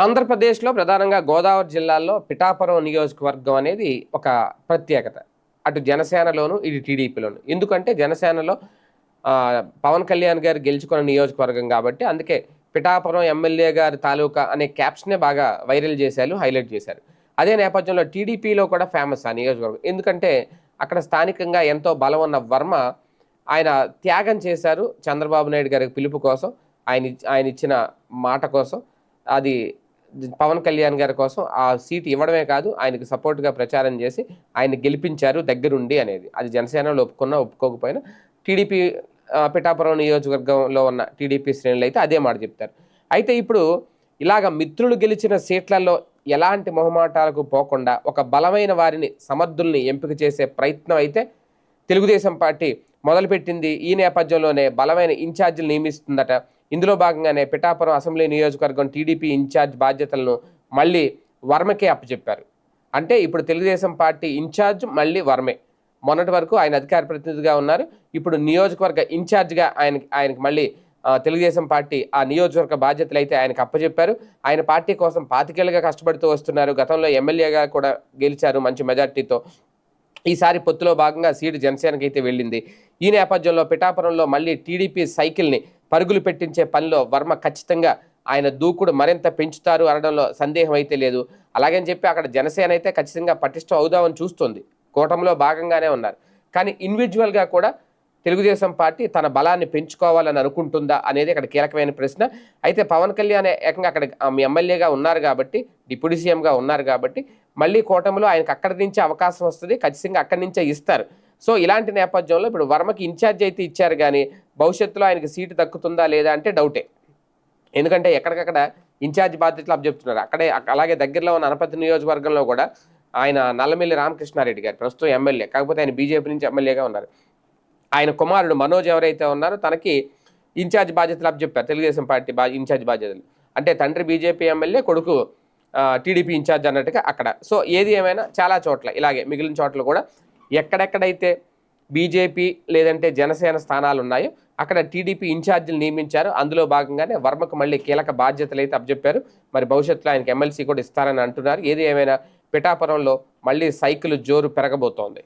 ఆంధ్రప్రదేశ్లో ప్రధానంగా గోదావరి జిల్లాలో పిఠాపురం నియోజకవర్గం అనేది ఒక ప్రత్యేకత. అటు జనసేనలోను ఇటు టీడీపీలోను. ఎందుకంటే జనసేనలో పవన్ కళ్యాణ్ గారు గెలుచుకున్న నియోజకవర్గం కాబట్టి అందుకే పిఠాపురం ఎమ్మెల్యే గారి తాలూకా అనే క్యాప్షనే బాగా వైరల్ చేశారు హైలైట్ చేశారు. అదే నేపథ్యంలో టీడీపీలో కూడా ఫేమస్ ఆ నియోజకవర్గం. ఎందుకంటే అక్కడ స్థానికంగా ఎంతో బలం ఉన్న వర్మ ఆయన త్యాగం చేశారు చంద్రబాబు నాయుడు గారి పిలుపు కోసం ఆయన ఆయన ఇచ్చిన మాట కోసం. అది పవన్ కళ్యాణ్ గారి కోసం ఆ సీట్ ఇవ్వడమే కాదు ఆయనకు సపోర్ట్గా ప్రచారం చేసి ఆయన గెలిపించారు దగ్గరుండి అనేది. అది జనసేనలో ఒప్పుకున్నా ఒప్పుకోకపోయినా టీడీపీ పిఠాపురం నియోజకవర్గంలో ఉన్న టీడీపీ శ్రేణులు అయితే అదే మాట చెప్తారు. అయితే ఇప్పుడు ఇలాగ మిత్రులు గెలిచిన సీట్లలో ఎలాంటి మొహమాటాలకు పోకుండా ఒక బలమైన వారిని సమర్థుల్ని ఎంపిక చేసే ప్రయత్నం అయితే తెలుగుదేశం పార్టీ మొదలుపెట్టింది. ఈ నేపథ్యంలోనే బలమైన ఇన్ఛార్జీలు నియమిస్తుందట ఇందులో భాగంగానే పిఠాపురం అసెంబ్లీ నియోజకవర్గం టీడీపీ ఇన్ఛార్జ్ బాధ్యతలను మళ్ళీ వర్మకే అప్పచెప్పారు. అంటే ఇప్పుడు తెలుగుదేశం పార్టీ ఇన్ఛార్జ్ మళ్ళీ వర్మే. మొన్నటి వరకు ఆయన అధికార ప్రతినిధిగా ఉన్నారు. ఇప్పుడు నియోజకవర్గ ఇన్ఛార్జ్గా ఆయన ఆయనకి మళ్ళీ తెలుగుదేశం పార్టీ ఆ నియోజకవర్గ బాధ్యతలు అయితే ఆయనకు అప్పచెప్పారు. ఆయన పార్టీ కోసం పాతికేళ్ళుగా కష్టపడుతూ వస్తున్నారు. గతంలో ఎమ్మెల్యేగా కూడా గెలిచారు మంచి మెజార్టీతో. ఈసారి పొత్తులో భాగంగా సీటు జనసేనకి అయితే వెళ్ళింది. ఈ నేపథ్యంలో పిఠాపురంలో మళ్ళీ టీడీపీ సైకిల్ని పరుగులు పెట్టించే పనిలో వర్మ ఖచ్చితంగా ఆయన దూకుడు మరింత పెంచుతారు అనడంలో సందేహం అయితే లేదు. అలాగని చెప్పి అక్కడ జనసేన అయితే ఖచ్చితంగా పటిష్టం అవుదామని చూస్తుంది. కూటమిలో భాగంగానే ఉన్నారు. కానీ ఇండివిజువల్గా కూడా తెలుగుదేశం పార్టీ తన బలాన్ని పెంచుకోవాలని అనుకుంటుందా అనేది ఇక్కడ కీలకమైన ప్రశ్న. అయితే పవన్ కళ్యాణ్ ఏకంగా అక్కడ మీ ఎమ్మెల్యేగా ఉన్నారు కాబట్టి డిప్యూటీ సీఎంగా ఉన్నారు కాబట్టి మళ్ళీ కూటమిలో ఆయనకు అక్కడి నుంచే అవకాశం వస్తుంది. ఖచ్చితంగా అక్కడి నుంచే ఇస్తారు. సో ఇలాంటి నేపథ్యంలో ఇప్పుడు వర్మకి ఇన్ఛార్జ్ అయితే ఇచ్చారు కానీ భవిష్యత్తులో ఆయనకి సీటు దక్కుతుందా లేదా అంటే డౌటే ఎందుకంటే ఎక్కడికక్కడ ఇన్ఛార్జ్ బాధ్యతలు అప్పచెప్తున్నారు అక్కడే అలాగే దగ్గరలో ఉన్న అనపతి నియోజకవర్గంలో కూడా ఆయన నల్లమిల్లి రామకృష్ణారెడ్డి గారు ప్రస్తుతం ఎమ్మెల్యే కాకపోతే ఆయన బీజేపీ నుంచి ఎమ్మెల్యేగా ఉన్నారు. ఆయన కుమారుడు మనోజ్ ఎవరైతే ఉన్నారో తనకి ఇన్ఛార్జ్ బాధ్యతలు అప్పచెప్పారు తెలుగుదేశం పార్టీ బా ఇన్ఛార్జ్ బాధ్యతలు. అంటే తండ్రి బీజేపీ ఎమ్మెల్యే కొడుకు టీడీపీ ఇన్ఛార్జ్ అన్నట్టుగా అక్కడ. సో ఏది ఏమైనా చాలా చోట్ల ఇలాగే మిగిలిన చోట్ల కూడా ఎక్కడెక్కడైతే బీజేపీ లేదంటే జనసేన స్థానాలు ఉన్నాయో అక్కడ టీడీపీ ఇన్ఛార్జీలు నియమించారు. అందులో భాగంగానే వర్మకు మళ్ళీ కీలక బాధ్యతలు అయితే అప్పచెప్పారు. మరి భవిష్యత్తులో ఆయనకి ఎమ్మెల్సీ కూడా ఇస్తారని అంటున్నారు. ఏది ఏమైనా పిఠాపురంలో మళ్ళీ సైకిల్ జోరు పెరగబోతోంది.